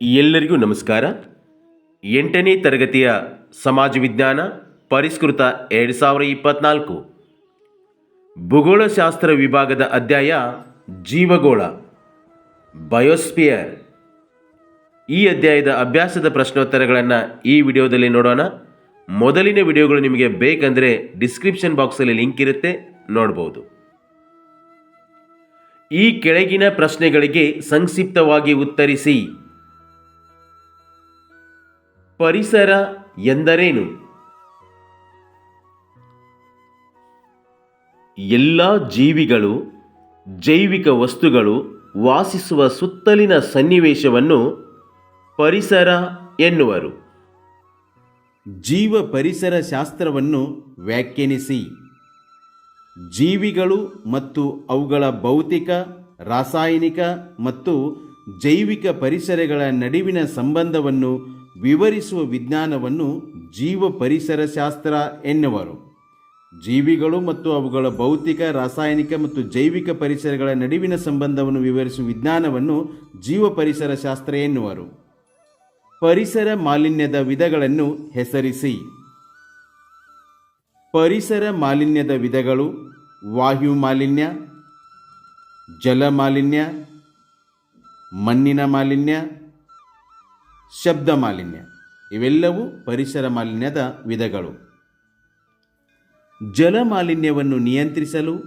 ಎಲ್ಲರಿಗೂ ನಮಸ್ಕಾರ. ಎಂಟನೇ ತರಗತಿಯ ಸಮಾಜ ವಿಜ್ಞಾನ ಪರಿಷ್ಕೃತ ಎರಡು ಸಾವಿರ ಇಪ್ಪತ್ನಾಲ್ಕು. ಭೂಗೋಳಶಾಸ್ತ್ರ ವಿಭಾಗದ ಅಧ್ಯಾಯ ಜೀವಗೋಳ ಬಯೋಸ್ಪಿಯರ್ ಈ ಅಧ್ಯಾಯದ ಅಭ್ಯಾಸದ ಪ್ರಶ್ನೋತ್ತರಗಳನ್ನು ಈ ವಿಡಿಯೋದಲ್ಲಿ ನೋಡೋಣ. ಮೊದಲಿನ ವಿಡಿಯೋಗಳು ನಿಮಗೆ ಬೇಕಂದರೆ ಡಿಸ್ಕ್ರಿಪ್ಷನ್ ಬಾಕ್ಸಲ್ಲಿ ಲಿಂಕ್ ಇರುತ್ತೆ, ನೋಡ್ಬೋದು. ಈ ಕೆಳಗಿನ ಪ್ರಶ್ನೆಗಳಿಗೆ ಸಂಕ್ಷಿಪ್ತವಾಗಿ ಉತ್ತರಿಸಿ. ಪರಿಸರ ಎಂದರೇನು? ಎಲ್ಲ ಜೀವಿಗಳು, ಜೈವಿಕ ವಸ್ತುಗಳು ವಾಸಿಸುವ ಸುತ್ತಲಿನ ಸನ್ನಿವೇಶವನ್ನು ಪರಿಸರ ಎನ್ನುವರು. ಜೀವ ಪರಿಸರ ಶಾಸ್ತ್ರವನ್ನು ವ್ಯಾಖ್ಯಾನಿಸಿ. ಜೀವಿಗಳು ಮತ್ತು ಅವುಗಳ ಭೌತಿಕ, ರಾಸಾಯನಿಕ ಮತ್ತು ಜೈವಿಕ ಪರಿಸರಗಳ ನಡುವಿನ ಸಂಬಂಧವನ್ನು ವಿವರಿಸುವ ವಿಜ್ಞಾನವನ್ನು ಜೀವ ಪರಿಸರ ಶಾಸ್ತ್ರ ಎನ್ನುವರು. ಜೀವಿಗಳು ಮತ್ತು ಅವುಗಳ ಭೌತಿಕ, ರಾಸಾಯನಿಕ ಮತ್ತು ಜೈವಿಕ ಪರಿಸರಗಳ ನಡುವಿನ ಸಂಬಂಧವನ್ನು ವಿವರಿಸುವ ವಿಜ್ಞಾನವನ್ನು ಜೀವ ಪರಿಸರ ಶಾಸ್ತ್ರ ಎನ್ನುವರು. ಪರಿಸರ ಮಾಲಿನ್ಯದ ವಿಧಗಳನ್ನು ಹೆಸರಿಸಿ. ಪರಿಸರ ಮಾಲಿನ್ಯದ ವಿಧಗಳು ವಾಯು ಮಾಲಿನ್ಯ, ಜಲ ಮಾಲಿನ್ಯ, ಮಣ್ಣಿನ ಮಾಲಿನ್ಯ ಶಬ್ದ ಮಾಲಿನ್ಯ. ಇವೆಲ್ಲವೂ ಪರಿಸರ ಮಾಲಿನ್ಯದ ವಿಧಗಳು. ಜಲ ಮಾಲಿನ್ಯವನ್ನು ನಿಯಂತ್ರಿಸಲು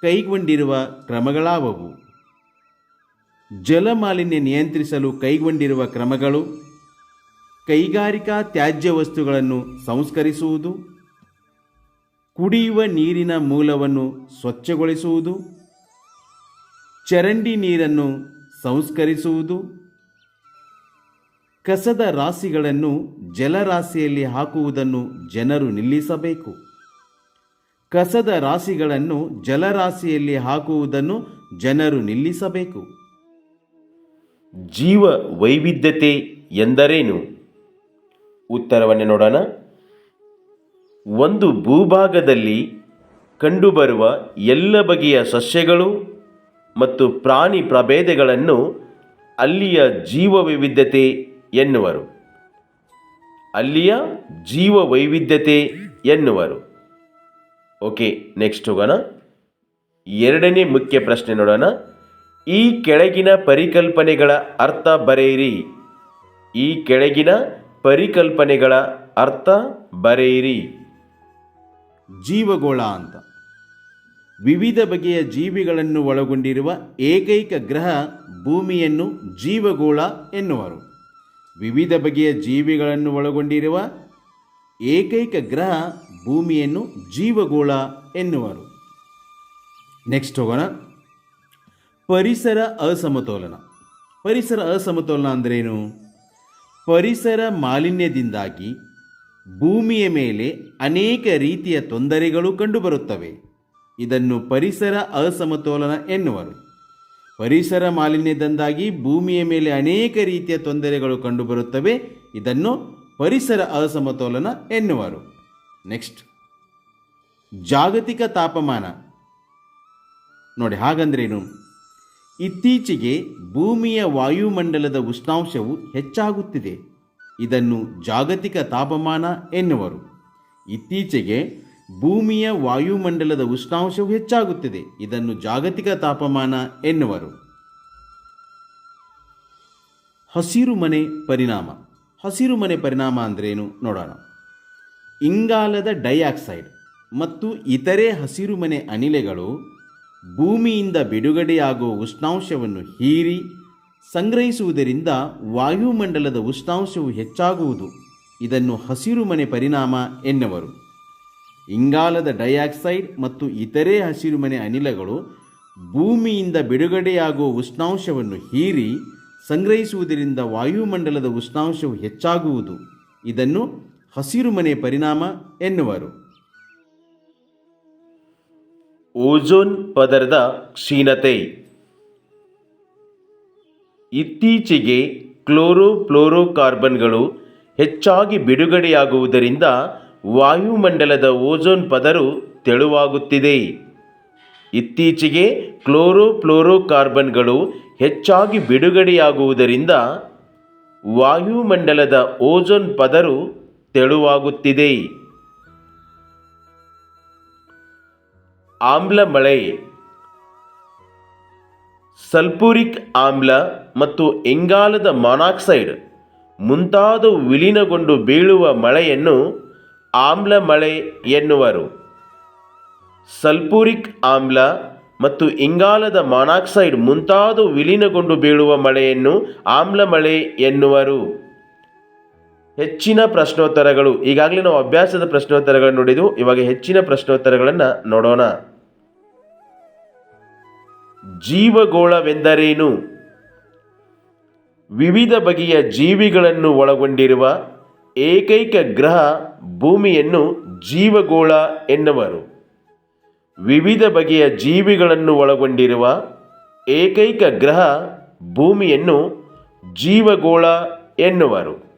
ಕೈಗೊಂಡಿರುವ ಕ್ರಮಗಳಾವವು. ಜಲ ಮಾಲಿನ್ಯ ನಿಯಂತ್ರಿಸಲು ಕೈಗೊಂಡಿರುವ ಕ್ರಮಗಳು ಕೈಗಾರಿಕಾ ತ್ಯಾಜ್ಯ ವಸ್ತುಗಳನ್ನು ಸಂಸ್ಕರಿಸುವುದು, ಕುಡಿಯುವ ನೀರಿನ ಮೂಲವನ್ನು ಸ್ವಚ್ಛಗೊಳಿಸುವುದು, ಚರಂಡಿ ನೀರನ್ನು ಸಂಸ್ಕರಿಸುವುದು ಕಸದ ರಾಶಿಗಳನ್ನು ಜಲರಾಶಿಯಲ್ಲಿ ಹಾಕುವುದನ್ನು ಜನರು ನಿಲ್ಲಿಸಬೇಕು. ಕಸದ ರಾಶಿಗಳನ್ನು ಜಲರಾಶಿಯಲ್ಲಿ ಹಾಕುವುದನ್ನು ಜನರು ನಿಲ್ಲಿಸಬೇಕು. ಜೀವ ವೈವಿಧ್ಯತೆ ಎಂದರೇನು? ಉತ್ತರವನ್ನು ನೋಡೋಣ. ಒಂದು ಭೂಭಾಗದಲ್ಲಿ ಕಂಡುಬರುವ ಎಲ್ಲ ಬಗೆಯ ಸಸ್ಯಗಳು ಮತ್ತು ಪ್ರಾಣಿ ಪ್ರಭೇದಗಳನ್ನು ಅಲ್ಲಿಯ ಜೀವ ವೈವಿಧ್ಯತೆ ಎನ್ನುವರು. ಅಲ್ಲಿಯ ಜೀವ ವೈವಿಧ್ಯತೆ ಎನ್ನುವರು. ಓಕೆ, ನೆಕ್ಸ್ಟ್ ಹೋಗೋಣ. ಎರಡನೇ ಮುಖ್ಯ ಪ್ರಶ್ನೆ ನೋಡೋಣ. ಈ ಕೆಳಗಿನ ಪರಿಕಲ್ಪನೆಗಳ ಅರ್ಥ ಬರೆಯಿರಿ. ಈ ಕೆಳಗಿನ ಪರಿಕಲ್ಪನೆಗಳ ಅರ್ಥ ಬರೆಯಿರಿ. ಜೀವಗೋಳ ಅಂತ. ವಿವಿಧ ಬಗೆಯ ಜೀವಿಗಳನ್ನು ಒಳಗೊಂಡಿರುವ ಏಕೈಕ ಗ್ರಹ ಭೂಮಿಯನ್ನು ಜೀವಗೋಳ ಎನ್ನುವರು. ವಿವಿಧ ಬಗೆಯ ಜೀವಿಗಳನ್ನು ಒಳಗೊಂಡಿರುವ ಏಕೈಕ ಗ್ರಹ ಭೂಮಿಯನ್ನು ಜೀವಗೋಳ ಎನ್ನುವರು. ನೆಕ್ಸ್ಟ್ ಹೋಗೋಣ. ಪರಿಸರ ಅಸಮತೋಲನ. ಪರಿಸರ ಅಸಮತೋಲನ ಅಂದ್ರೇನು? ಪರಿಸರ ಮಾಲಿನ್ಯದಿಂದಾಗಿ ಭೂಮಿಯ ಮೇಲೆ ಅನೇಕ ರೀತಿಯ ತೊಂದರೆಗಳು ಕಂಡುಬರುತ್ತವೆ. ಇದನ್ನು ಪರಿಸರ ಅಸಮತೋಲನ ಎನ್ನುವರು. ಪರಿಸರ ಮಾಲಿನ್ಯದಿಂದಾಗಿ ಭೂಮಿಯ ಮೇಲೆ ಅನೇಕ ರೀತಿಯ ತೊಂದರೆಗಳು ಕಂಡುಬರುತ್ತವೆ. ಇದನ್ನು ಪರಿಸರ ಅಸಮತೋಲನ ಎನ್ನುವರು. ನೆಕ್ಸ್ಟ್ ಜಾಗತಿಕ ತಾಪಮಾನ. ನೋಡಿ, ಹಾಗಂದ್ರೇನು? ಇತ್ತೀಚೆಗೆ ಭೂಮಿಯ ವಾಯುಮಂಡಲದ ಉಷ್ಣಾಂಶವು ಹೆಚ್ಚಾಗುತ್ತಿದೆ. ಇದನ್ನು ಜಾಗತಿಕ ತಾಪಮಾನ ಎನ್ನುವರು. ಇತ್ತೀಚೆಗೆ ಭೂಮಿಯ ವಾಯುಮಂಡಲದ ಉಷ್ಣಾಂಶವು ಹೆಚ್ಚಾಗುತ್ತಿದೆ. ಇದನ್ನು ಜಾಗತಿಕ ತಾಪಮಾನ ಎನ್ನುವರು. ಹಸಿರು ಮನೆ ಪರಿಣಾಮ. ಹಸಿರು ಮನೆ ಪರಿಣಾಮ ಅಂದ್ರೇನು ನೋಡೋಣ. ಇಂಗಾಲದ ಡೈಆಕ್ಸೈಡ್ ಮತ್ತು ಇತರೆ ಹಸಿರುಮನೆ ಅನಿಲಗಳು ಭೂಮಿಯಿಂದ ಬಿಡುಗಡೆಯಾಗುವ ಉಷ್ಣಾಂಶವನ್ನು ಹೀರಿ ಸಂಗ್ರಹಿಸುವುದರಿಂದ ವಾಯುಮಂಡಲದ ಉಷ್ಣಾಂಶವು ಹೆಚ್ಚಾಗುವುದು. ಇದನ್ನು ಹಸಿರುಮನೆ ಪರಿಣಾಮ ಎನ್ನುವರು. ಇಂಗಾಲದ ಡೈಆಕ್ಸೈಡ್ ಮತ್ತು ಇತರೆ ಹಸಿರುಮನೆ ಅನಿಲಗಳು ಭೂಮಿಯಿಂದ ಬಿಡುಗಡೆಯಾಗುವ ಉಷ್ಣಾಂಶವನ್ನು ಹೀರಿ ಸಂಗ್ರಹಿಸುವುದರಿಂದ ವಾಯುಮಂಡಲದ ಉಷ್ಣಾಂಶವು ಹೆಚ್ಚಾಗುವುದು. ಇದನ್ನು ಹಸಿರುಮನೆ ಪರಿಣಾಮ ಎನ್ನುವರು. ಓಜೋನ್ ಪದರದ ಕ್ಷೀಣತೆ. ಇತ್ತೀಚೆಗೆ ಕ್ಲೋರೋಫ್ಲೋರೋಕಾರ್ಬನ್ಗಳು ಹೆಚ್ಚಾಗಿ ಬಿಡುಗಡೆಯಾಗುವುದರಿಂದ ವಾಯುಮಂಡಲದ ಓಜೋನ್ ಪದರು ತೆಳುವಾಗುತ್ತಿದೆ. ಇತ್ತೀಚೆಗೆ ಕ್ಲೋರೋಫ್ಲೋರೋಕಾರ್ಬನ್ಗಳು ಹೆಚ್ಚಾಗಿ ಬಿಡುಗಡೆಯಾಗುವುದರಿಂದ ವಾಯುಮಂಡಲದ ಓಜೋನ್ ಪದರು ತೆಳುವಾಗುತ್ತಿದೆ. ಆಮ್ಲ ಮಳೆ. ಸಲ್ಪೂರಿಕ್ ಆಮ್ಲ ಮತ್ತು ಇಂಗಾಲದ ಮಾನಾಕ್ಸೈಡ್ ಮುಂತಾದವು ವಿಲೀನಗೊಂಡು ಬೀಳುವ ಮಳೆಯನ್ನು ಆಮ್ಲ ಮಳೆ ಎನ್ನುವರು. ಸಲ್ಪೂರಿಕ್ ಆಮ್ಲ ಮತ್ತು ಇಂಗಾಲದ ಮಾನಾಕ್ಸೈಡ್ ಮುಂತಾದವು ವಿಲೀನಗೊಂಡು ಬೀಳುವ ಮಳೆಯನ್ನು ಆಮ್ಲ ಮಳೆ ಎನ್ನುವರು. ಹೆಚ್ಚಿನ ಪ್ರಶ್ನೋತ್ತರಗಳು, ಈಗಾಗಲೇ ನಾವು ಅಭ್ಯಾಸದ ಪ್ರಶ್ನೋತ್ತರಗಳನ್ನು ನೋಡಿದ್ದು ಇವಾಗ ಹೆಚ್ಚಿನ ಪ್ರಶ್ನೋತ್ತರಗಳನ್ನು ನೋಡೋಣ. ಜೀವಗೋಳವೆಂದರೇನು? ವಿವಿಧ ಬಗೆಯ ಜೀವಿಗಳನ್ನು ಒಳಗೊಂಡಿರುವ ಏಕೈಕ ಗ್ರಹ ಭೂಮಿಯನ್ನು ಜೀವಗೋಳ ಎನ್ನುವರು. ವಿವಿಧ ಬಗೆಯ ಜೀವಿಗಳನ್ನು ಒಳಗೊಂಡಿರುವ ಏಕೈಕ ಗ್ರಹ ಭೂಮಿಯನ್ನು ಜೀವಗೋಳ ಎನ್ನುವರು.